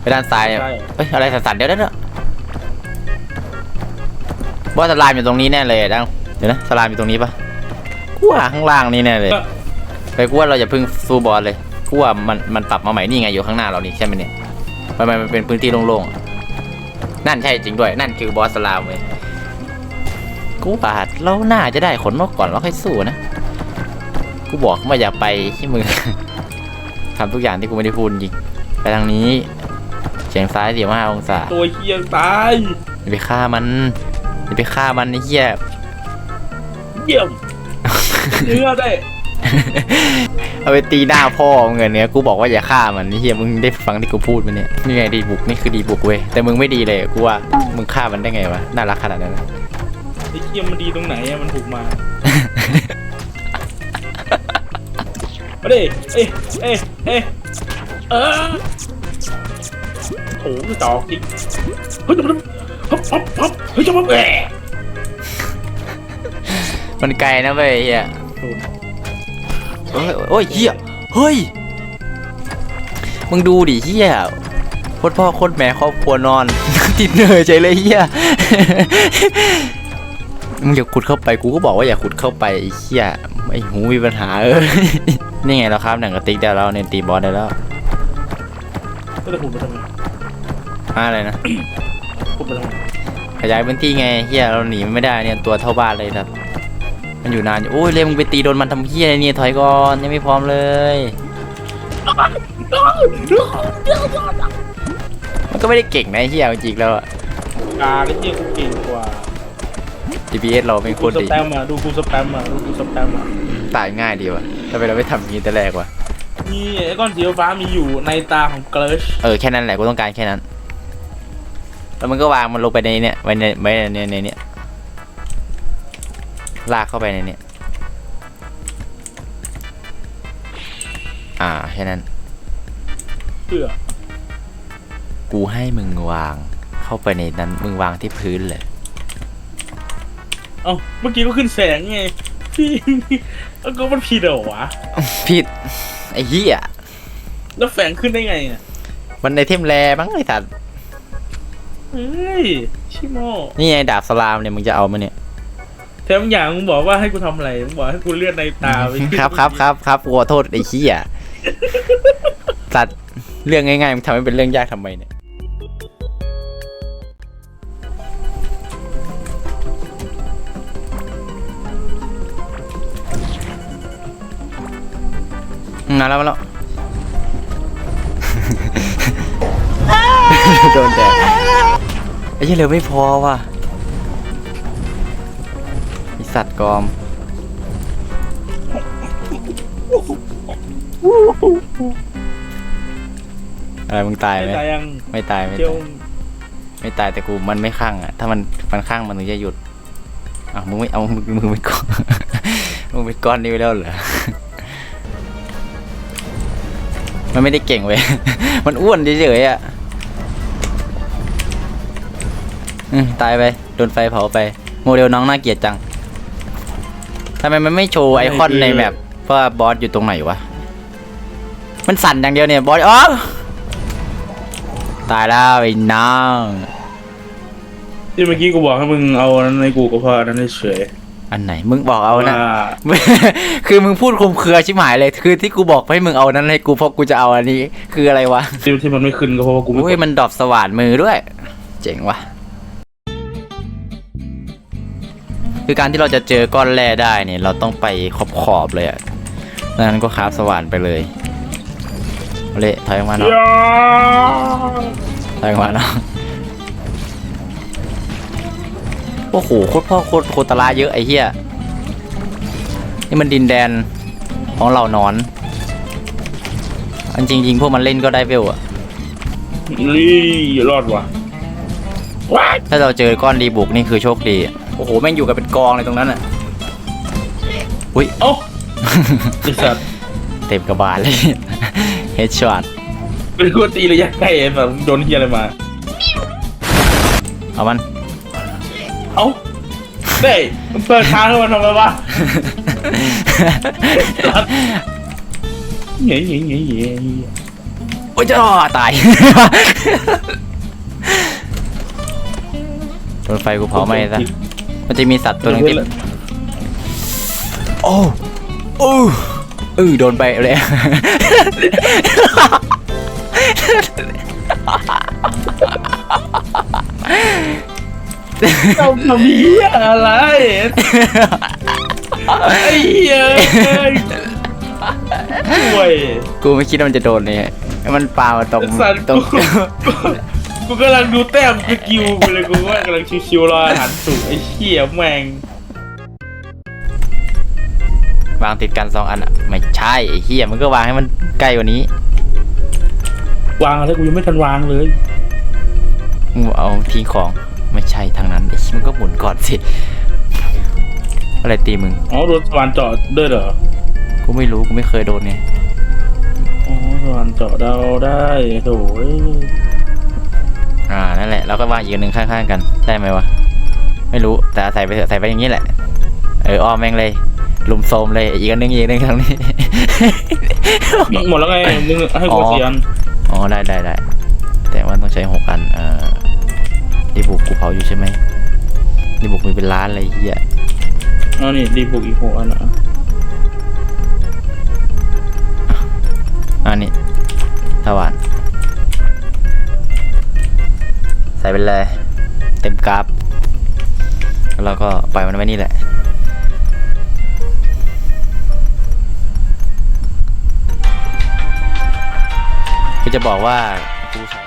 ไปด้านซ้ายเนี่ยใช่ เอ้ยอะไรสั่นๆเดี๋ยวเดี๋ยวเดี๋ยวว่าสลามอยู่ตรงนี้แน่เลยดังเดี๋ยวนะสลามอยู่ตรงนี้ปะกูว่าข้างล่างนี่แน่เลย ไปกูว่าเราอย่าเพิ่งสู้บอสเลยกูว่ามันมันปรับมาใหม่นี่ไงอยู่ข้างหน้าเรานี่ใช่ไหมเนี่ยมันมันมันเป็นพื้นที่โล่งๆนั่นใช่จริงด้วย นั่นคือบอสสลามเว้ยกูว่าเราน่าจะได้ขนนกก่อนแล้วค่อยสู้นะ กูบอกว่าอย่าไปที่มือทำทุกอย่างที่กูไม่ได้พูดจริง ไปทางนี้เฉียงซ้ายสี่ห้าองศาตัวเฮียตายอย่าไปฆ่ามันอย่าไปฆ่ามันไอ้เหี้ยเยี่ยมเนื้อได้เอาไปตีหน้าพ่อมึงเงินเนี่ยกูบอกว่าอย่าฆ่ามันนี่เฮียมึงได้ฟังที่กูพูดมันเนี่ยนี่ไงดีบุกนี่คือดีบุกเว้ยแต่มึงไม่ดีเลยกูว่ามึงฆ่ามันได้ไงวะน่ารักขนาดนั้นไอ้เฮียมันดีตรงไหนอะมันถูกมามาดิเอ้ยเอ้ยเอ้ย เออโอ้โหจอกอีกเฮ้ยจะมันฮับฮับฮับเฮ้ยจะมันแหวมันไกลนะเว้ยเฮียเอ้ยโอ้ยเฮียเฮ้ย มึงดูดิเฮียโคตรพ่อโคตรแม่ครอบครัวนอน ติดเหนื่อยใจเลยเฮียมึงอย่าขุดเข้าไปกูก็บอกว่าอย่าขุดเข้าไปไอ้เฮียไอ้หูมีปัญหาเออนี่ไงเราครับหนังกระติกได้แล้วเนี่ยตีบอสได้แล้ว ก็จะขุดไปทำไมอะไรนะขุดไปทำไมขยายพื้นที่ไงเฮียเราหนีมันไม่ได้เนี่ยตัวเท่าบ้านเลยครับมันอยู่นานอยู่โอ้ยเลยมึงไปตีโดนมันทำเฮียอะไรเนี่ยถอยก่อนยังไม่พร้อมเลยมันก็ไม่ได้เก่งนะไอ้เฮียจริงๆแล้วอะกาไอ้เฮียกูเก่งกว่า DPS เราเป็นคกูนสดีแปมอะดูกูสแปมอะดูกูสแปมอะตายง่ายดีวะทำไมเราไม่ทำอย่างนี้แต่แรกวะ นี่ไอ้ก้อนสีฟ้ามีอยู่ในตาของเกรชเออแค่นั้นแหละกูต้องการแค่นั้น แล้วมันก็วางมันลงไปในเนี่ยไว้ในไว้ในในเนี่ยลากเข้าไปในเนี่ยอ่าแค่นั้น เพื่อกูให้มึงวางเข้าไปในนั้นมึงวางที่พื้นเลย เอ้าเมื่อกี้ก็ขึ้นแสงไงพี่แล้วก็มันผิดเหรอวะ ผิด ไอ้เหี้ยแล้วแฝงขึ้นได้ไงอะมันในเทมแรบ้างไอ้สัตว์เฮ้ยชิโมนี่ไงดาบสลามเนี่ยมึงจะเอามาเนี่ยแถมอย่างมึงบอกว่าให้กูทำอะไรมึงบอกให้กูเลื่อนในตาไปขึ้นครับครับครับครับกูขอโทษไอ้เหี้ยสัตว์เรื่องง่ายๆมึงทำให้เป็นเรื่องยากทำไมเนี่ย มาแล้วมาแล้ว โดนแดดไอ้เหี้ยเร็วไม่พอว่ะไอสัตว์กอม อะไรมึงตายไหมไม่ตายยังไม่ตายไม่เจียตายไม่ตายแต่กูมันไม่ข้างอะ ถ้ามันมันข้างมันถึงจะหยุดอ้าวมึงไม่เอามึงมึงเป็นก้อน มึงเป็นก้อนนี้ไปแล้วเหรอ มันไม่ได้เก่งเว้ย มันอ้วนเฉยๆอะอืมตายไป โดนไฟเผาไป โมเดลน้องน่าเกลียดจังทำไมมันไม่โชว์ไอคอนในแมปว่าบอสอยู่ตรงไหนวะ มันสั่นอย่างเดียวเนี่ย บอสอ๋อตายแล้วไอ้น้องที่เมื่อกี้กูบอกให้มึงเอาอันนั้นในกูก็พออันนั้นเฉย อันไหนมึงบอกเอาว่านะคือมึงพูดคลุมเครือชิบหายเลย คือที่กูบอกให้มึงเอานั้นให้กูเพราะกูจะเอาอันนี้ คืออะไรวะที่ที่มันไม่ขึ้นก็เพราะว่ากูไม่อุ้ยกดมันดรอปสว่านมือด้วย เจ๋งว่ะคือการที่เราจะเจอก้อนแร่ได้เนี่ย เราต้องไปขอบขอบๆเลยอะดังนั้นก็คราฟสว่านไปเลยเอาเละถอยออกมาเนาะยาถอยออกมาเนาะ โอ้โหโคตรพ่อโคตรโคตรตะลาเยอะไอ้เหี้ยนี่มันดินแดนของเหล่านอนอันจริงยิงพวกมันเล่นก็ได้เวลอะลี่รอดว่ะว้ายถ้าเราเจอก้อนดีบุกนี่คือโชคดีอะโอ้โห แม่งอยู่กันเป็นกองเลยตรงนั้นอะ อุ้ยเอ้าไอ้สัตว์เต็มกระบาลเลยเฮดช็อตเป็นกูตีระยะใกล้ไอ้แบบโดนเฮียอะไรมา เอามัน เอ้าเด้มันเปิดทางให้มันทำไมวะเงี้ยเงี้ยเงี้ยเงี้ยโอ้ยจ้าตาย โดนไฟกูเผาไหม้ซะ มันจะมีสัตว์ตัวหนึงที่โอ้โอ้เออโดนไปเลย ทำทำเหี้ยอะไรไอ้เหี้ยห่วยกูไม่คิดว่ามันจะโดนเลยมันปามาตรงสัตว์ตรงกูกูกำลังดูแต้มสกิลกูเลยกูว่ากำลังชิวๆรออาหารสุกไอ้เหี้ยแม่งวางติดกันสองอันอะไม่ใช่ไอ้เหี้ยมันก็วางให้มันใกล้กว่านี้ วางแล้วกูยังไม่ทันวางเลยมึงเอาทิ้งของ ไม่ใช่ทางนั้นไอ้เหี้ยมันก็หมุนก่อนสิ อะไรตีมึง อ๋อโดนสว่านเจาะด้วยเหรอ กูไม่รู้ กูไม่เคยโดนเนี่ยอ๋อสว่านเจาะดาวได้โถ่เอ้ยอ่า นั่นแหละ แล้วก็วางอีกอันหนึ่งข้างๆกัน ได้ไหมวะ ไม่รู้ แต่ใส่ไปเถอะใส่ไปอย่างนี้แหละ เอออ้อมแม่งเลย ลุมโซมเลย อีกอันหนึงอีกอันหนึงทางนี้ หมดแล้วไง มึงให้กูอ๋อเสียน อ๋อ ได้ได้ได้ แต่ว่าต้องใช้หกอัน เอ่อ ดีบุกกูเผาอยู่ใช่ไหมดีบุกมีเป็นล้านเลยเฮียเอานี่ดีบุกอีกหกอันอะอันนี้สว่านใส่ไปเลย เต็มกราฟแล้วเราก็ปล่อยมันไว้นี่แหละก็จะบอกว่ากูใช้